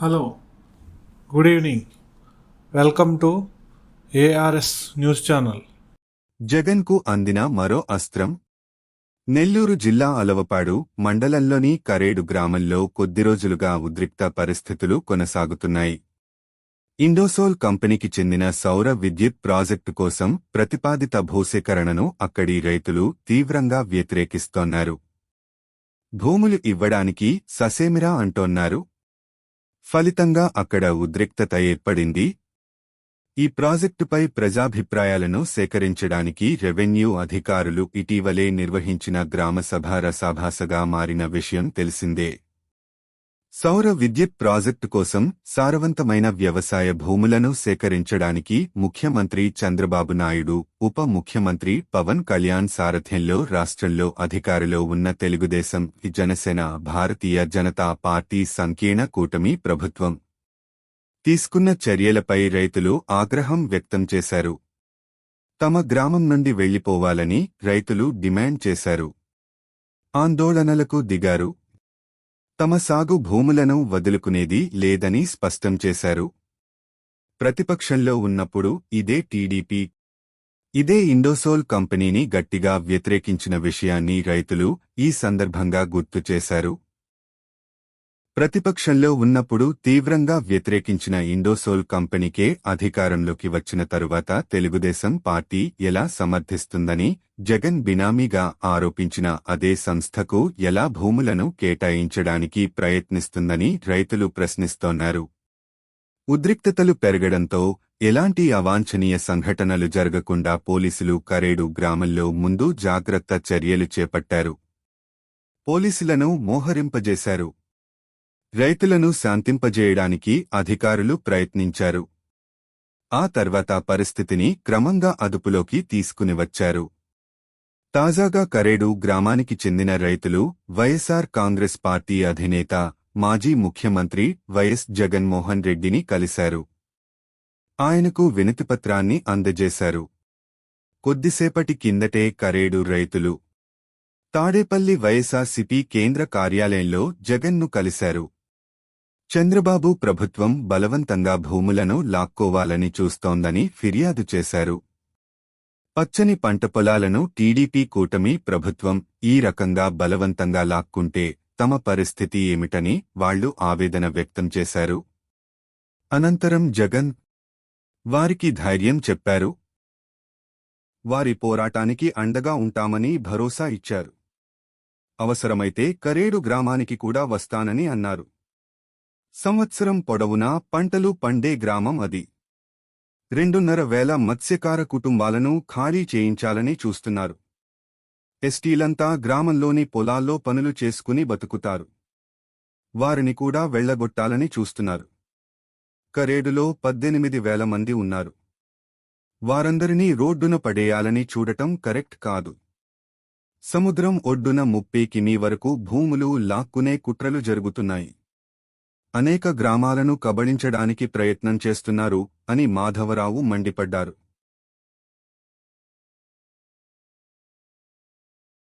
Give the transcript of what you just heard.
Hello good evening. Welcome to ARS news channel. జగన్కు అందిన మరో అస్త్రం? నెల్లూరు జిల్లా అలవపాడు మండలంలోని కరేడు గ్రామంలో కొద్ది రోజులుగా ఉద్రిక్త పరిస్థితులు కొనసాగుతున్నాయి. ఇండోసోల్ కంపెనీకి చెందిన సౌర విద్యుత్ ప్రాజెక్టు కోసం ప్రతిపాదిత భూసేకరణను అక్కడి రైతులు తీవ్రంగా వ్యతిరేకిస్తోన్నారు. భూములు ఇవ్వడానికి ససేమిరా అంటోన్నారు. ఫలితంగా అక్కడ ఉద్రిక్తత ఏర్పడింది. ఈ ప్రాజెక్టుపై ప్రజాభిప్రాయాలను సేకరించడానికి రెవెన్యూ అధికారులు ఇటీవలే నిర్వహించిన గ్రామసభ రసాభాసగా మారిన విషయం తెలిసిందే. సౌర విద్యుత్ ప్రాజెక్టు కోసం సారవంతమైన వ్యవసాయ భూములను సేకరించడానికి ముఖ్యమంత్రి చంద్రబాబు నాయుడు ఉప ముఖ్యమంత్రి పవన్ కళ్యాణ్ సారథ్యంలో రాష్ట్రంలో అధికారిలో ఉన్న తెలుగుదేశం జనసేన భారతీయ జనతా పార్టీ సంకీర్ణ కూటమి ప్రభుత్వం తీసుకున్న చర్యలపై రైతులు ఆగ్రహం వ్యక్తం చేశారు. తమ గ్రామం నుండి వెళ్ళిపోవాలని రైతులు డిమాండ్ చేశారు. ఆందోళనలకు దిగారు. తమ సాగు భూములను వదులుకునేది లేదని స్పష్టం చేశారు. ప్రతిపక్షంలో ఉన్నప్పుడు ఇదే టీడీపీ ఇదే ఇండోసోల్ కంపెనీని గట్టిగా వ్యతిరేకించిన విషయాన్ని రైతులు ఈ సందర్భంగా గుర్తు చేశారు. ప్రతిపక్షంలో ఉన్నప్పుడు తీవ్రంగా వ్యతిరేకించిన ఇండోసోల్ కంపెనీకే అధికారంలోకి వచ్చిన తరువాత తెలుగుదేశం పార్టీ ఎలా సమర్థిస్తుందని జగన్ బినామీగా ఆరోపించిన అదే సంస్థకు ఎలా భూములను కేటాయించడానికి ప్రయత్నిస్తుందని రైతులు ప్రశ్నిస్తోన్నారు. ఉద్రిక్తతలు పెరగడంతో ఎలాంటి అవాంఛనీయ సంఘటనలు జరగకుండా పోలీసులు కరేడు గ్రామంలో ముందు జాగ్రత్త చర్యలు చేపట్టారు. పోలీసులను మోహరింపజేశారు. రైతులను శాంతింపజేయడానికి అధికారులు ప్రయత్నించారు. ఆ తర్వాత పరిస్థితిని క్రమంగా అదుపులోకి తీసుకుని వచ్చారు తాజాగా కరేడు గ్రామానికి చెందిన రైతులు వైఎస్ఆర్ కాంగ్రెస్ పార్టీ అధినేత మాజీ ముఖ్యమంత్రి వైఎస్ జగన్మోహన్ రెడ్డిని కలిశారు. ఆయనకు వినతిపత్రాన్ని అందజేశారు. కొద్దిసేపటి కిందటే కరేడు రైతులు తాడేపల్లి వైఎస్ఆర్సిపి కేంద్ర కార్యాలయంలో జగన్ను కలిశారు. చంద్రబాబు ప్రభుత్వం బలవంతంగా భూములను లాక్కోవాలని చూస్తోందని ఫిర్యాదు చేశారు. పచ్చని పంట పొలాలను టీడీపీ కూటమి ప్రభుత్వం ఈ రకంగా బలవంతంగా లాక్కుంటే తమ పరిస్థితి ఏమిటని వాళ్ళు ఆవేదన వ్యక్తం చేశారు. అనంతరం జగన్ వారికి ధైర్యం చెప్పారు. వారి పోరాటానికి అండగా ఉంటామని భరోసా ఇచ్చారు. అవసరమైతే కరేడు గ్రామానికి కూడా వస్తానని అన్నారు. సంవత్సరం పొడవునా పంటలు పండే గ్రామం అది. రెండున్నర వేల మత్స్యకార కుటుంబాలను ఖాళీ చేయించాలని చూస్తున్నారు. ఎస్టీలంతా గ్రామంలోని పొలాల్లో పనులు చేసుకుని బతుకుతారు. వారిని కూడా వెళ్ళగొట్టాలని చూస్తున్నారు. కరేడులో పద్దెనిమిది వేల మంది ఉన్నారు. వారందరినీ రోడ్డున పడేయాలని చూడటం కరెక్ట్ కాదు. సముద్రం ఒడ్డున ముప్పై కిమీ వరకు భూములు లాక్కునే కుట్రలు జరుగుతున్నాయి. అనేక గ్రామాలను కబళించడానికి ప్రయత్నం చేస్తున్నారు అని మాధవరావు మండిపడ్డారు.